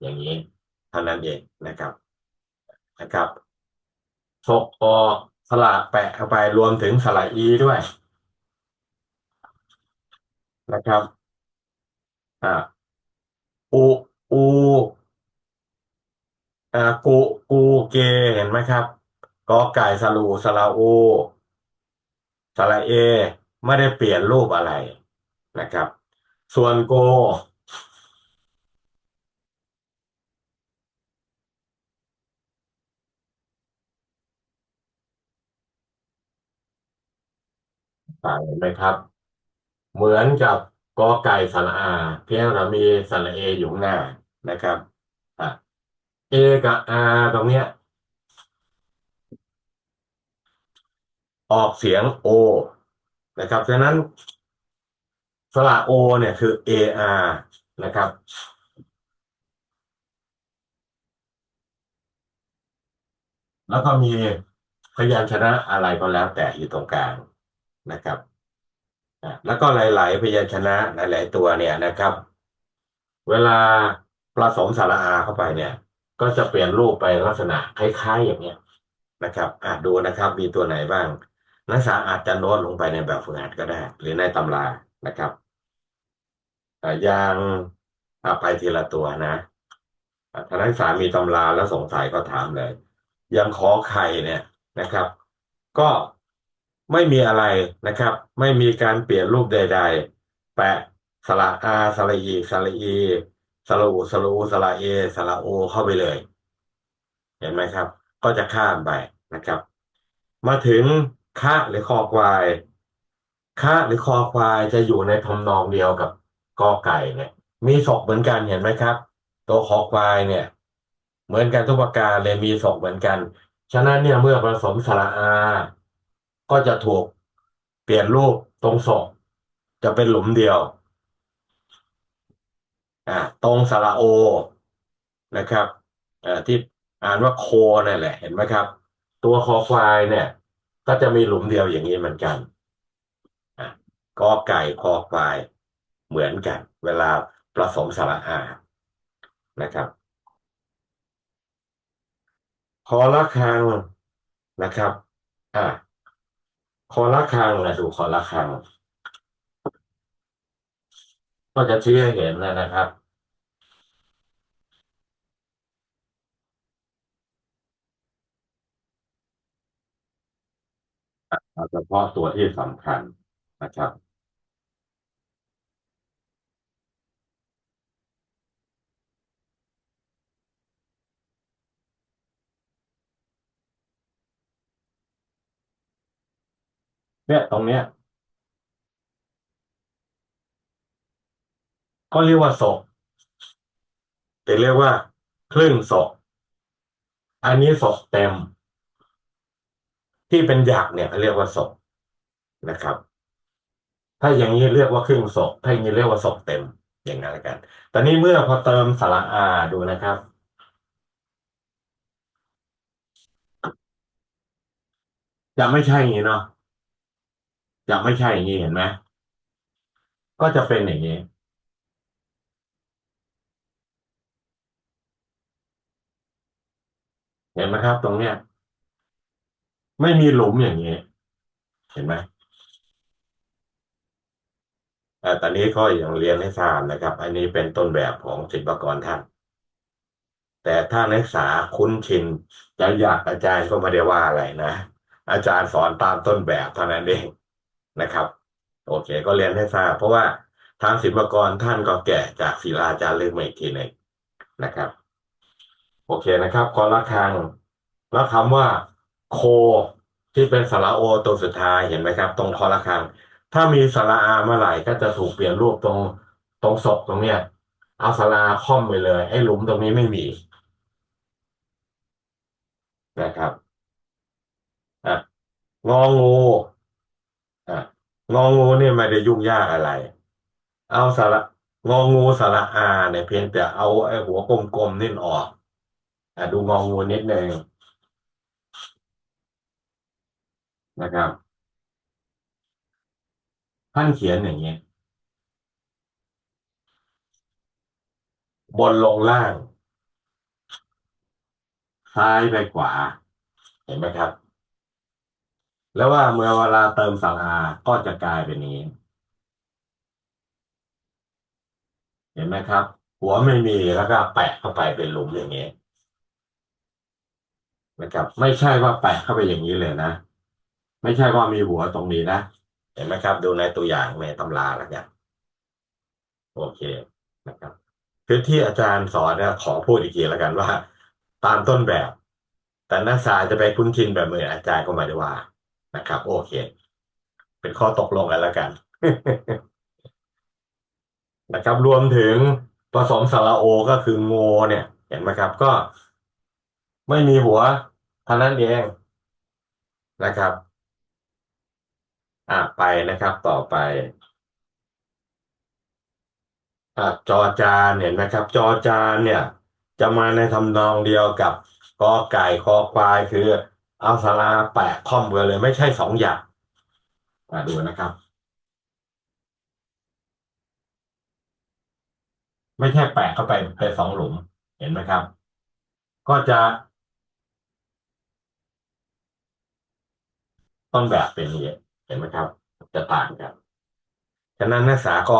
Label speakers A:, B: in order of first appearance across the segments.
A: อย่างนี้เท่านั้นเองนะครับนะครับชกอสระแปะเข้าไปรวมถึงสระอีด้วยนะครับอ่าอูอูอ่ากูกูเกเห็นไหมครับกอไก่สลูสระอูสระเอ ไม่ได้เปลี่ยนรูปอะไรนะครับ ส่วนโก ต่างเห็นไหมครับ เหมือนกับกอไก่สระอา เพียงแต่มีสระเออยู่หน้านะครับอะเอกับอาตรงเนี้ย ออกเสียงโอนะครับฉะนั้นสระโอเนี่ยคือ AR นะครับ แล้วก็มีพยัญชนะอะไรก็แล้วแต่อยู่ตรงกลาง นะครับแล้วก็หลาย ๆ พยัญชนะหลาย ๆ ตัวเนี่ยนะครับ เวลาผสมสระอาเข้าไปเนี่ย ก็จะเปลี่ยนรูปไปลักษณะคล้าย ๆ อย่างเนี้ยนะครับอะดูนะครับมีตัวไหนบ้าง นักศึกษาอาจจะโน้ตลงไปในแบบฝึกหัดก็ได้ หรือในตำรานะครับอะอย่างอะไปทีละตัวนะอะถ้านักศึกษามีตำราแล้วสงสัยก็ถามเลยอย่างขอไข่เนี่ยนะครับ ก็ ไม่มีอะไรนะครับ ไม่มีการเปลี่ยนรูปใด ๆ แปะสระอาสระอีสระอีสระอูสระอูสระเอสระโอเข้าไปเลย เห็นไหมครับ ก็จะข้ามไปนะครับ มาถึงคะหรือคอควายคะหรือคอควายจะอยู่ในทำนองเดียวกับกอไก่เนี่ย มีศอกเหมือนกันเห็นไหมครับ ตัวคอควายเนี่ย เหมือนกันทุกประการเลยมีศอกเหมือนกัน ฉะนั้นเนี่ยเมื่อผสมสระอา ก็จะถูกเปลี่ยนรูปตรงศอกจะเป็นหลุมเดียวอ่าตรงสระโอนะครับอ่าที่อ่านว่าโคนั่แหละ เห็นไหมครับ ตัวคอควายเนี่ย ก็จะมีหลุมเดียวอย่างนี้เหมือนกันอ่ากอไก่คอควายเหมือนกัน เวลาผสมสระอานะครับคอละคังนะครับ อ่า คอละคังนะดูคอละคัง ก็จะชี้ให้เห็นเลยนะครับ เอาเฉพาะตัวที่สำคัญนะครับ เนี่ยตรงเนี้ย ก็เรียกว่าศอกแต่เรียกว่าครึ่งศอกอันนี้ศอกเต็ม ที่เป็นหยักเนี่ยเรียกว่าศอกนะครับ ถ้าอย่างนี้เรียกว่าครึ่งศอกถ้าอย่างนี้เรียกว่าศอกเต็มอย่างนั้นละกัน ตอนนี้เมื่อพอเติมสระอาดูนะครับจะไม่ใช่อย่างนี้เนาะ จะไม่ใช่อย่างนี้เห็นไหมก็จะเป็นอย่างนี้ เห็นไหมครับ ตรงเนี้ย ไม่มีหลุมอย่างนี้ เห็นไหมแต่ตอนนี้ก็ยังเรียนให้ทราบนะครับ อันนี้เป็นต้นแบบของศิลปากรท่าน แต่ถ้านักศึกษาคุ้นชินจะอยากอาจารย์ก็ไม่ได้ว่าอะไรนะ อาจารย์สอนตามต้นแบบเท่านั้นเอง นะครับ โอเค ก็เรียนให้ทราบเพราะว่าทางศิลปากรท่านก็แกะจากศิลาจารึกมาอีกทีหนึ่งนะครับ โอเคนะครับคอละครังแล้วคำว่าโคที่เป็นสระโอตัวสุดท้ายเห็นไหมครับ ตรงคอละครัง ถ้ามีสระอาเมื่อไหร่ก็จะถูกเปลี่ยนรูปตรงตรงศพตรงเนี้ยเอาสระอาค่อมไปเลยไอ้หลุมตรงนี้ไม่มีนะครับอะงองู อะงองูนี่ไม่ได้ยุ่งยากอะไร เอาสระงองูสระอาเนี่ยเพียงแต่เอาไอ้หัวกลมๆนี่ออกอะดูงองูนิดนึงนะครับท่านเขียนอย่างนี้บนลงล่าง ซ้ายไปขวา เห็นไหมครับ แล้วว่าเมื่อเวลาเติมสาราก็จะกลายเป็นนี้ เห็นไหมครับ หัวไม่มีแล้วก็แปะเข้าไปเป็นหลุมอย่างนี้นะครับ ไม่ใช่ว่าแปะเข้าไปอย่างนี้เลยนะ ไม่ใช่ว่ามีหัวตรงนี้นะ เห็นไหมครับ ดูในตัวอย่างในตำราแล้วกันโอเคนะครับคือที่อาจารย์สอนเนี่ยขอพูดอีกทีแล้วกันว่า ตามต้นแบบ แต่นักศึกษาจะไปคุ้นชินแบบเหมือนอาจารย์ก็ไม่ได้ว่า นะครับ โอเค เป็นข้อตกลงกันแล้วกัน นะครับ รวมถึงผสมสระโอก็คือโงเนี่ย เห็นไหมครับ ก็ไม่มีหัวเท่านั้นเองนะครับอะไปนะครับ ต่อไปอะจอจานเห็นไหมครับ จอจานเนี่ย จะมาในทำนองเดียวกับกอไก่คอควายคือ เอาสระแปะค่อมกันเลย ไม่ใช่สองอย่างมาดูนะครับ ไม่ใช่แปะเข้าไปเป็นสองหลุมเห็นไหมครับ ก็จะ ต้นแบบเป็นอย่างนี้เห็นไหมครับ จะต่างกันฉะนั้นนักศึกษาก็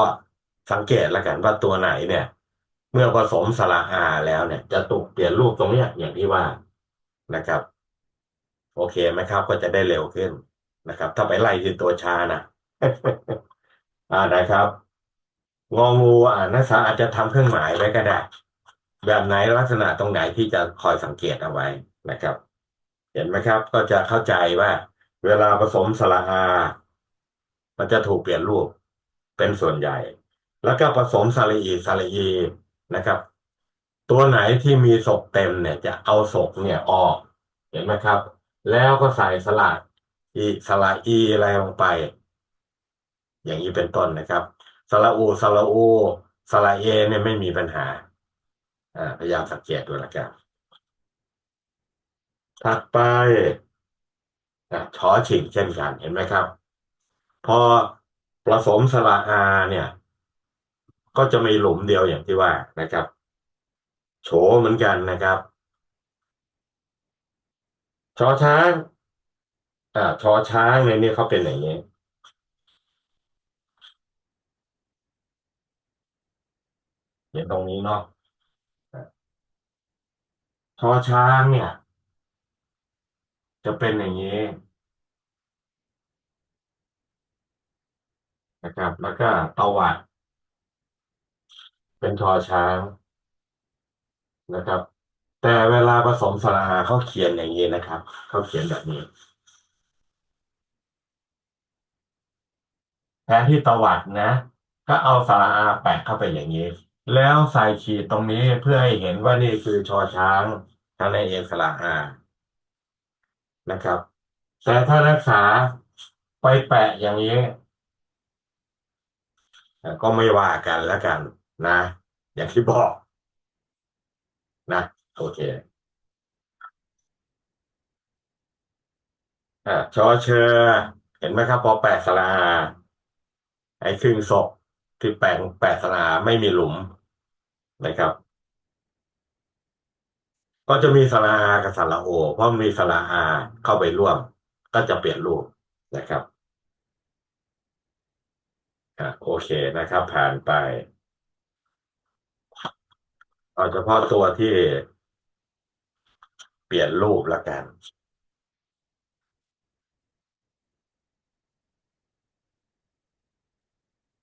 A: สังเกตแล้วกันว่าตัวไหนเนี่ย เมื่อผสมสระอาแล้วเนี่ย จะถูกเปลี่ยนรูปตรงเนี้ยอย่างที่ว่านะครับ โอเคไหมครับ ก็จะได้เร็วขึ้นนะครับ ถ้าไปไล่ที่ตัวชานะอ่านะครับ งองูอ่านักศึกษาอาจจะทำเครื่องหมายไว้ก็ได้ แบบไหนลักษณะตรงไหนที่จะคอยสังเกตเอาไว้นะครับ เห็นไหมครับ ก็จะเข้าใจว่า เวลาผสมสระอา มันจะถูกเปลี่ยนรูปเป็นส่วนใหญ่ แล้วก็ผสมสระอีสระอีนะครับ ตัวไหนที่มีศกเต็มเนี่ย จะเอาศกเนี่ยออก เห็นไหมครับ แล้วก็ใส่สระอีสระอีอะไรลงไป อย่างนี้เป็นต้นนะครับสระอูสระอูสระเอเนี่ยไม่มีปัญหาอ่าพยายามสังเกตดูแล้วกันถัดไปนะชอชิงเช่นกันเห็นไหมครับ พอผสมสระอาเนี่ย ก็จะมีหลุมเดียวอย่างที่ว่านะครับ โฉเหมือนกันนะครับ ชอช้าง อ่าชอช้างในนี้เขาเป็นอย่างนี้เห็นตรงนี้เนาะชอช้างเนี่ย จะเป็นอย่างนี้นะครับ แล้วก็ตวัดเป็นชอช้างนะครับ แต่เวลาผสมสระอาเขาเขียนอย่างนี้นะครับ เขาเขียนแบบนี้แทนที่ตวัดนะ ก็เอาสระอาแปะเข้าไปอย่างนี้ แล้วใส่ขีดตรงนี้เพื่อให้เห็นว่านี่คือชอช้างทางในเองสระอานะครับ แต่ถ้ารักษาไปแปะอย่างนี้ก็ไม่ว่ากันแล้วกันนะ อย่างที่บอก โอเคอ่าชอเชอเห็นไหมครับ พอแปะสระอาไอ้ครึ่งศกที่แปะแปะสระอาไม่มีหลุมนะครับ ก็จะมีสระอากับสระโอ เพราะมีสระอาเข้าไปร่วม ก็จะเปลี่ยนรูปนะครับอะโอเคนะครับ ผ่านไปเอาเฉพาะตัวที่ เปลี่ยนรูปแล้วกัน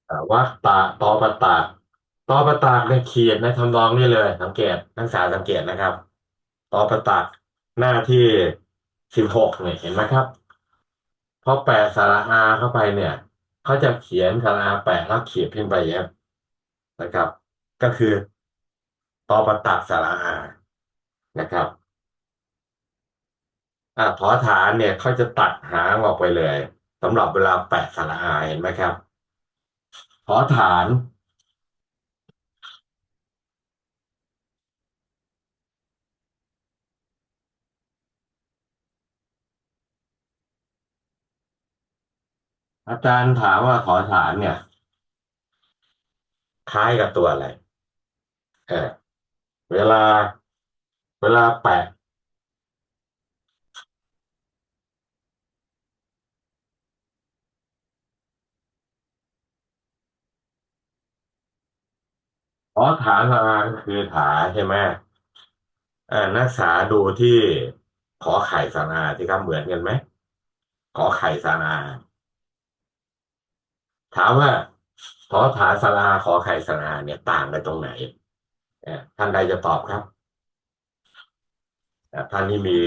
A: อ่าวัดตาตอประตากตอประตากในเขียนในทำนองนี้เลย สังเกตนักศึกษาสังเกตนะครับ ตอประตากหน้าที่สิบหกเนี่ยเห็นไหมครับพอแปะสระอาเข้าไปเนี่ยเขาจะเขียนสระอาแปะแล้วเขียนพิมพ์ไปอย่างนี้นะครับ ก็คือตอประตากสระอานะครับ อ่าถอฐานเนี่ยเขาจะตัดหางออกไปเลยสำหรับเวลาแปะสระอาเห็นไหมครับถอฐานอาจารย์ถามว่าขอฐานเนี่ย คล้ายกับตัวอะไร เออเวลา เวลาแปะ อฐานสระอาก็คือถาใช่ไหมอ่านักศึกษาดูที่ขอไข่สระอาที่ครับเหมือนกันไหมขอไข่สระอาถามว่าขอฐานสระอาขอไข่สระอาเนี่ยต่างกันตรงไหนเอ่อท่านใดจะตอบครับอะท่านที่มี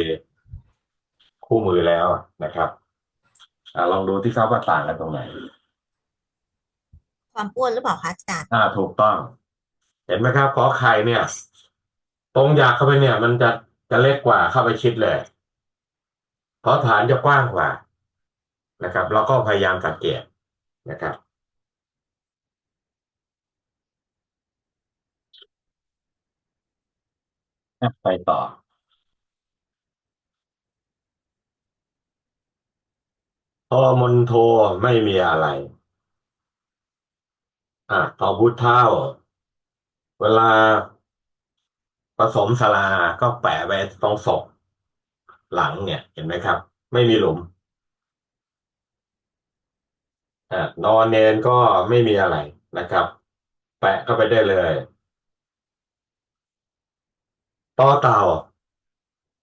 A: คู่มือแล้วนะครับอะลองดูที่เขาว่าต่างกันตรงไหน
B: ความอ้วนหรือเปล่าคะอาจารย์
A: อ่า ถูกต้อง เห็นไหมครับขอไข่เนี่ย ตรงอยากเข้าไปเนี่ย มันจะจะเล็กกว่าเข้าไปชิดเลยขอฐานจะกว้างกว่านะครับ เราก็พยายามสังเกตนะครับอะไปต่อ พอมนโทไม่มีอะไร อะทอพุทธเท่า เวลาผสมสลาก็แปะไว้ตรงศพหลังเนี่ย เห็นไหมครับ ไม่มีหลุมอ่านอนเนนก็ไม่มีอะไรนะครับ แปะเข้าไปได้เลยต่อเต่า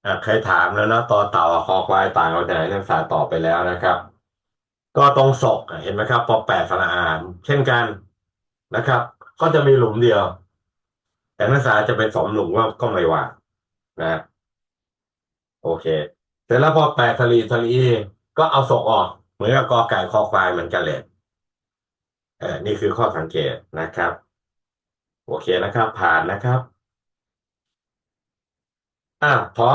A: อ่าเคยถามแล้วนะต่อเต่าคอควายต่างกันไหนนักศึกษาตอบไปแล้วนะครับ ก็ตรงศกอะเห็นไหมครับ พอแปะสระอานเช่นกันนะครับ ก็จะมีหลุมเดียว แต่นักศึกษาจะเป็นสองหนุ่มว่าก็ไม่ว่านะ โอเค เสร็จแล้วพอแปะสลีสลีก็เอาศกออก เหมือนกับกอไก่คอควายเหมือนกันเลยเออนี่คือข้อสังเกตนะครับ โอเคนะครับ ผ่านนะครับ อ่าพอ